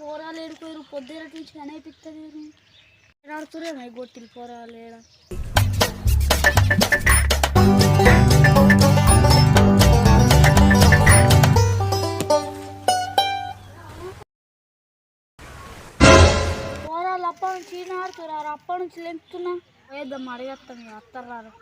పోరాలు ఏడుకోరు పొద్దున నుంచి కనేపిస్తుంది ఆడుతురే మై గొట్టిలు పోరాలు ఏడ. పోరాలు అప్ప నుంచి ఈయన ఆడుతున్నారు అప్ప నుంచి లెంపుతున్నా వేద్దాం అడిగేస్తాం ఇక అత్తర్రారు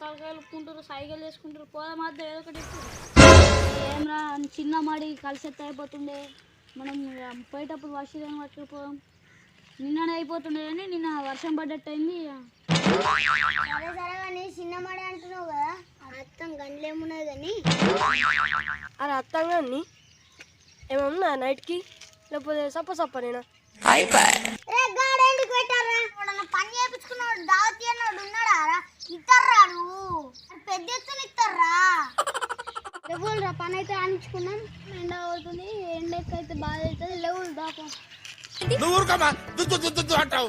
తలకాయలుకుంటారు సైకిల్ చేసుకుంటారు పోదా మధ్య ఏదో ఒకటి. ఏమరా చిన్న మాడి కలిసి అయిపోతుండే. మనం పోయేటప్పుడు వర్షం పట్టుకుపోదాం. నిన్ననే అయిపోతుండే కానీ నిన్న వర్షం పడ్డట్టు అయింది ఇక. సరే సరే కానీ చిన్నమాడి అంటున్నావు కదా అర్థం గంటలేమున్నది కానీ. అరే అత్తంగా అన్ని ఏమన్నా నైట్కి? లేకపోతే సప్ప సప్ప నేను పని చేయించుకున్నాడు దావతి అన్నాడు ఉన్నాడా రా? ఇస్తారా నువ్వు? పెద్ద ఎత్తున ఇస్తారా? లేవురా పని అయితే ఆనించుకున్నాం. ఎండ అవుతుంది ఎండ అయితే బాధ అవుతుంది లేవు దాపం. నువ్వు ఊరుకోమా దుద్దు దుద్దు దుద్దు అంటావు.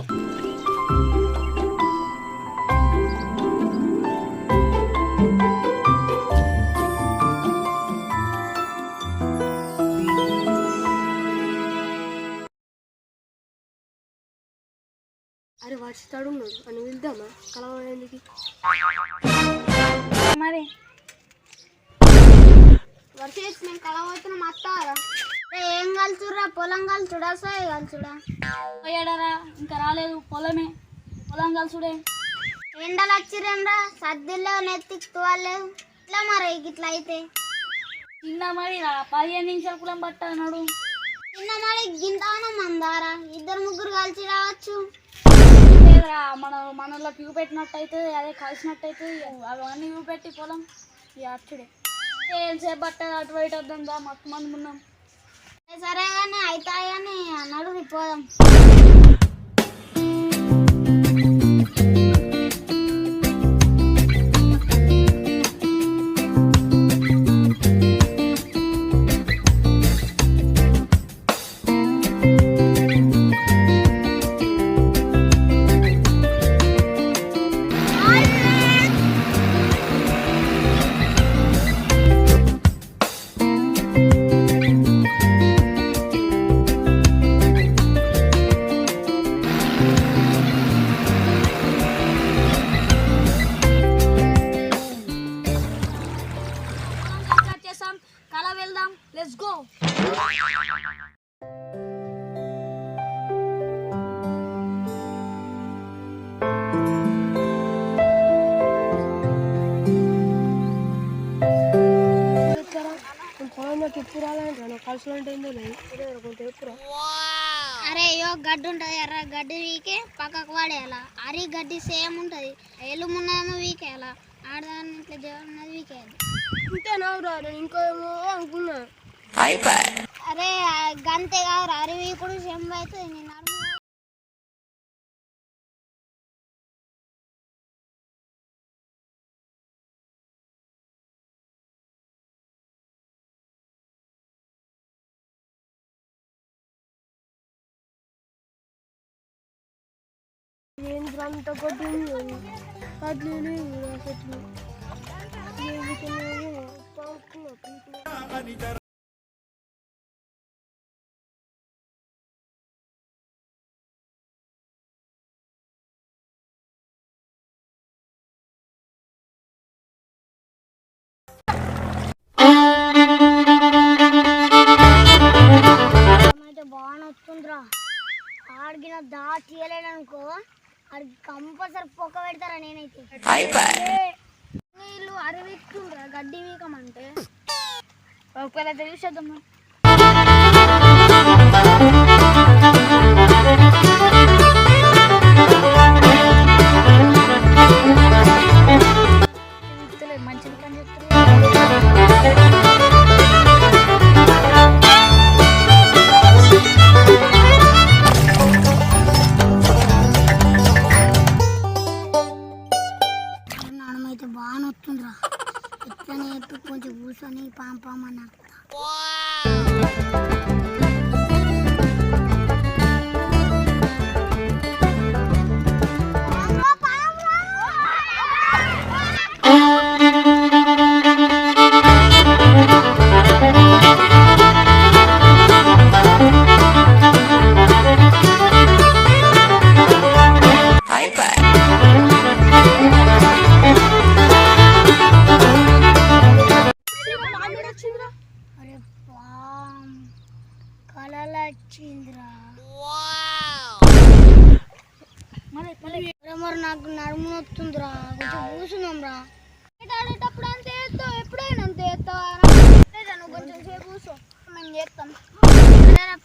అరే వాడి తాడు ఉన్నాడు అని వెళ్దామా కలవడానికి మరి? వర్షం వేసి మేము కలవతున్నాం అత్తారా రే ఏం కలుచురా పొలం కలుచుడా సాయి కలుచుడా పోయాడరా ఇంకా రాలేదు పొలమే. పొలం కలుసుడే. ఎండలు వచ్చిరేమ్రా సర్దిలేవు నెత్తికి తువాలేవు ఇట్లా మరి ఇట్లా అయితే? చిన్న మరి రా పదిహేను నిమిషాలు కులం పట్ట అన్నాడు. చిన్న మరి గింతానం మందారా ఇద్దరు ముగ్గురు కలిసి రావచ్చు. లేదురా మన మనలో ట్యూబ్ పెట్టినట్టయితే అదే కలిసినట్టయితే అవన్నీ ట్యూబ్ పెట్టి పొలం. ఇక అచ్చుడే. ఏం బట్ట అటు బయట వద్దాం దా మొత్తం మంది ఉన్నాం సరే కానీ అవుతాయి కానీ అన్నాడు పోదాం. అరే అయ్యో గడ్డి ఉంటుంది ఎర్ర గడ్డి వీకే పక్కకు వాడేయాలా. అరి గడ్డి సేమ్ ఉంటుంది. ఎలుమున్నదేమో వీకేయాలా. ఆడదాన్ని ఇట్లా దేవున్నది వీకేయాలి. ఇంతేనా నేను ఇంకో ఏమో అనుకున్నా. అరే ఆ గంతే కాదు అరి వీకుడు సెంబు అవుతుంది నేను అరుము ఏంటి అంత చెట్లు అయితే బాగా వస్తుందిరా. ఆడిగిన దా తీయలేదనుకో. ఆడికి కంపల్సరీ పొక్క పెడతారా నేనైతే. వీళ్ళు అరవిక్తుండ్రా గడ్డి వీకమంటే. ఒకవేళ తెలిసేద్దాం అని అర్థం మరి నాకు నడుము నొత్తుందిరా కొంచెం కూర్చున్నాం రా ఆడేటప్పుడు అంతే ఎత్తావు ఎప్పుడైనా అంతే ఎత్తావా లేదా నువ్వు కొంచెం సేపు కూర్చో. మేము చేస్తాం సరేరా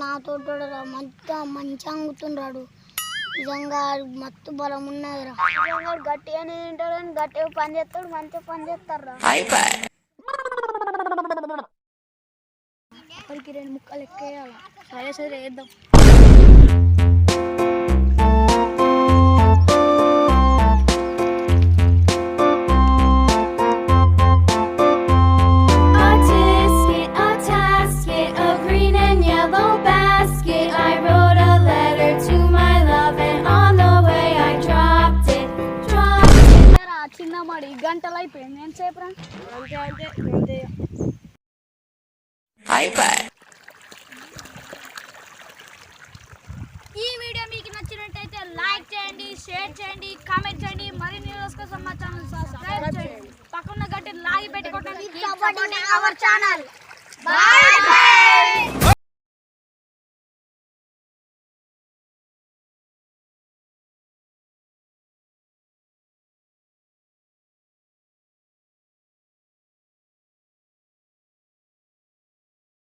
నాతో మంచిగా మంచి అంగుతుండ్రాడు నిజంగా మత్తు బలం ఉన్నదిరా. నిజంగా గట్టిగానే తింటాడు అని గట్టిగా పని చేస్తాడు మంచిగా పని చేస్తాడు రా. అప్పటికి రెండు ముక్కలు ఎక్కేయాలి సరే సరే వేద్దాం. గంటలు అయిపోయింది. ఎంతసేపు రా అంతే అంతే అంతే. ఈ వీడియో మీకు నచ్చినట్టయితే లైక్ చేయండి షేర్ చేయండి కామెంట్ చేయండి. మరిన్ని వీడియోస్ కోసం మా ఛానల్ సబ్స్క్రైబ్ చేయండి. పక్కన గట్టి లాగి అవర్ ఛానల్ బాయ్